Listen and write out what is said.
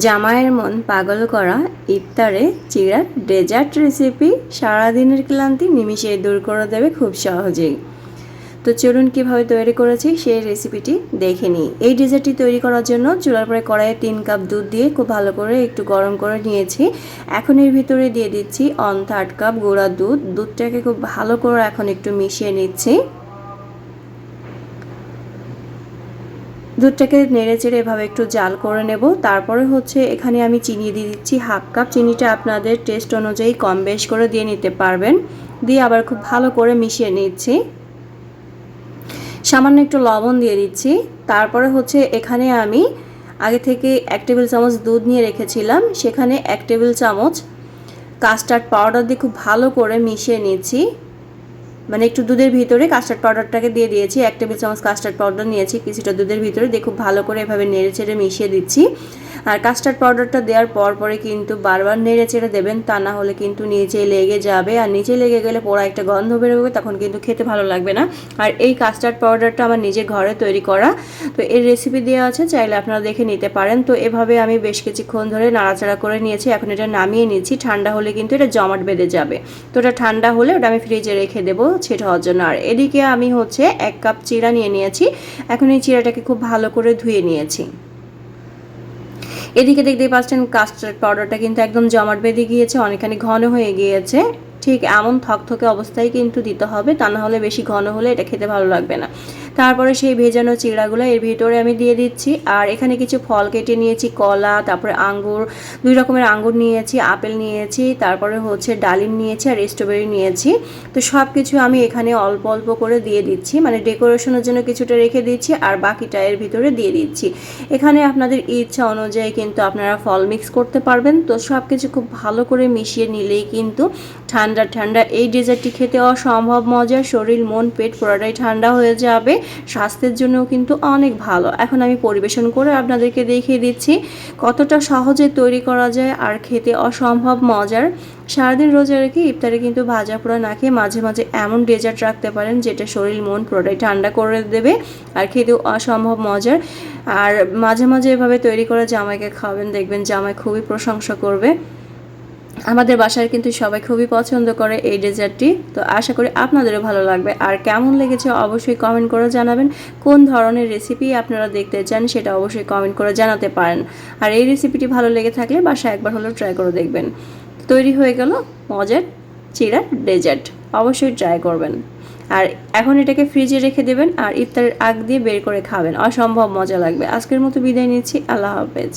জামাইয়ের মন পাগল করা ইফতারে চিড়ার ডেজার্ট রেসিপি সারাদিনের ক্লান্তি নিমিষে দূর করে দেবে খুব সহজেই। তো চলুন কীভাবে তৈরি করেছি সেই রেসিপিটি দেখে নিই। এই ডেজার্টটি তৈরি করার জন্য চুলার পরে কড়াইয়ে তিন কাপ দুধ দিয়ে খুব ভালো করে একটু গরম করে নিয়েছি। এখন এর ভিতরে দিয়ে দিচ্ছি অন থার্ড কাপ গুঁড়া দুধ। দুধটাকে খুব ভালো করে এখন একটু মিশিয়ে নিচ্ছি। দুধটাকে নেড়ে চেড়ে এভাবে একটু জাল করে নেব। তারপরে হচ্ছে এখানে আমি চিনি দিয়ে দিচ্ছি হাফ কাপ। চিনিটা আপনাদের টেস্ট অনুযায়ী কম বেশ করে দিয়ে নিতে পারবেন। দিয়ে আবার খুব ভালো করে মিশিয়ে নিচ্ছি। সামান্য একটু লবণ দিয়ে দিচ্ছি। তারপরে হচ্ছে এখানে আমি আগে থেকে এক টেবিল চামচ দুধ নিয়ে রেখেছিলাম। সেখানে এক টেবিল চামচ কাস্টার্ড পাউডার দিয়ে খুব ভালো করে মিশিয়ে নিচ্ছি। মানে একটু দুধের ভিতরে কাস্টার্ড পাউডারটাকে দিয়ে দিয়েছি। এক টেবিল চামচ কাস্টার্ড পাউডার নিয়েছি, কিছুটা দুধের ভিতরে। দিয়ে খুব ভালো করে এভাবে নেড়ে চেড়ে মিশিয়ে দিচ্ছি। আর কাস্টার্ড পাউডারটা দেওয়ার পর পরে কিন্তু বারবার নেড়ে চেড়ে দেবেন, তা না হলে কিন্তু নিচে লেগে যাবে। আর নিচে লেগে গেলে পোড়া একটা গন্ধ বেরোবে, তখন কিন্তু খেতে ভালো লাগবে না। আর এই কাস্টার্ড পাউডারটা আমার নিজের ঘরে তৈরি করা। তো এর রেসিপি দেওয়া আছে, চাইলে আপনারা দেখে নিতে পারেন। তো এভাবে আমি বেশ কিছুক্ষণ ধরে নাড়াচাড়া করে নিয়েছি, এখন এটা নামিয়ে নিচ্ছি। ঠান্ডা হলে কিন্তু এটা জমাট বেঁধে যাবে। তো এটা ঠান্ডা হলে ওটা আমি ফ্রিজে রেখে দেবো। ছেটে হওয়ার জন্য। আর এদিকে আমি হচ্ছে এক কাপ চিড়া নিয়ে নিয়েছি। এখন এই চিরাটাকে খুব ভালো করে ধুয়ে নিয়েছি। এদিকে দেখতেই পাচ্ছেন কাস্টার্ড পাউডারটা কিন্তু একদম জমাট বেঁধে গিয়েছে, অনেকখানি ঘন হয়ে গিয়েছে। ঠিক এমন থকথকে অবস্থায় কিন্তু দিতে হবে, তা না হলে বেশি ঘন হলে এটা খেতে ভালো লাগবে না। তারপরে সেই ভেজানো চিড়াগুলো এর ভিতরে আমি দিয়ে দিচ্ছি। আর এখানে কিছু ফল কেটে নিয়েছি, কলা, তারপরে আঙ্গুর, দুই রকমের আঙ্গুর নিয়েছি, আপেল নিয়েছি, তারপরে হচ্ছে ডালিম নিয়েছি আর স্ট্রবেরি নিয়েছি। তো সব কিছু আমি এখানে অল্প অল্প করে দিয়ে দিচ্ছি মানে ডেকোরেশনের জন্য কিছুটা রেখে দিচ্ছি আর বাকিটা এর ভিতরে দিয়ে দিচ্ছি। এখানে আপনাদের ইচ্ছা অনুযায়ী কিন্তু আপনারা ফল মিক্স করতে পারবেন। তো সব কিছু খুব ভালো করে মিশিয়ে নিলেই কিন্তু ঠান্ডা ঠান্ডা, এই ডেজার্টটি খেতে অসম্ভব মজা শরীর, মন, পেট পুরোটাই ঠান্ডা হয়ে যাবে। স্বাস্থ্যের জন্যও কিন্তু অনেক ভালো। এখন আমি পরিবেশন করে আপনাদেরকে দেখিয়ে দিচ্ছি কতটা সহজে তৈরি করা যায় আর খেতে অসম্ভব মজার। সারাদিন রোজা রেখে ইফতারে কিন্তু ভাজা পোড়া না খেয়ে মাঝে মাঝে এমন ডেজার্ট রাখতে পারেন যেটা শরীর, মন পুরোটাই ঠান্ডা করে দেবে আর খেতেও অসম্ভব মজার। আর মাঝে মাঝে এভাবে তৈরি করে জামাইকে খাবেন দেখবেন জামাই খুবই প্রশংসা করবে। আমাদের বাসায় কিন্তু সবাই খুবই পছন্দ করে এই ডেজার্টটি। তো আশা করি আপনাদেরও ভালো লাগবে। আর কেমন লেগেছে অবশ্যই কমেন্ট করে জানাবেন। কোন ধরনের রেসিপি আপনারা দেখতে চান সেটা অবশ্যই কমেন্ট করে জানাতে পারেন। আর এই রেসিপিটি ভালো লেগে থাকলে বাসায় একবার হলেও ট্রাই করে দেখবেন। তৈরি হয়ে গেল মজার চিরা ডেজার্ট অবশ্যই ট্রাই করবেন। আর এখন এটাকে ফ্রিজে রেখে দেবেন আর ইফতারের আগ দিয়ে বের করে খাবেন। অসম্ভব মজা লাগবে। আজকের মতো বিদায় নিচ্ছি। আল্লাহ হাফেজ।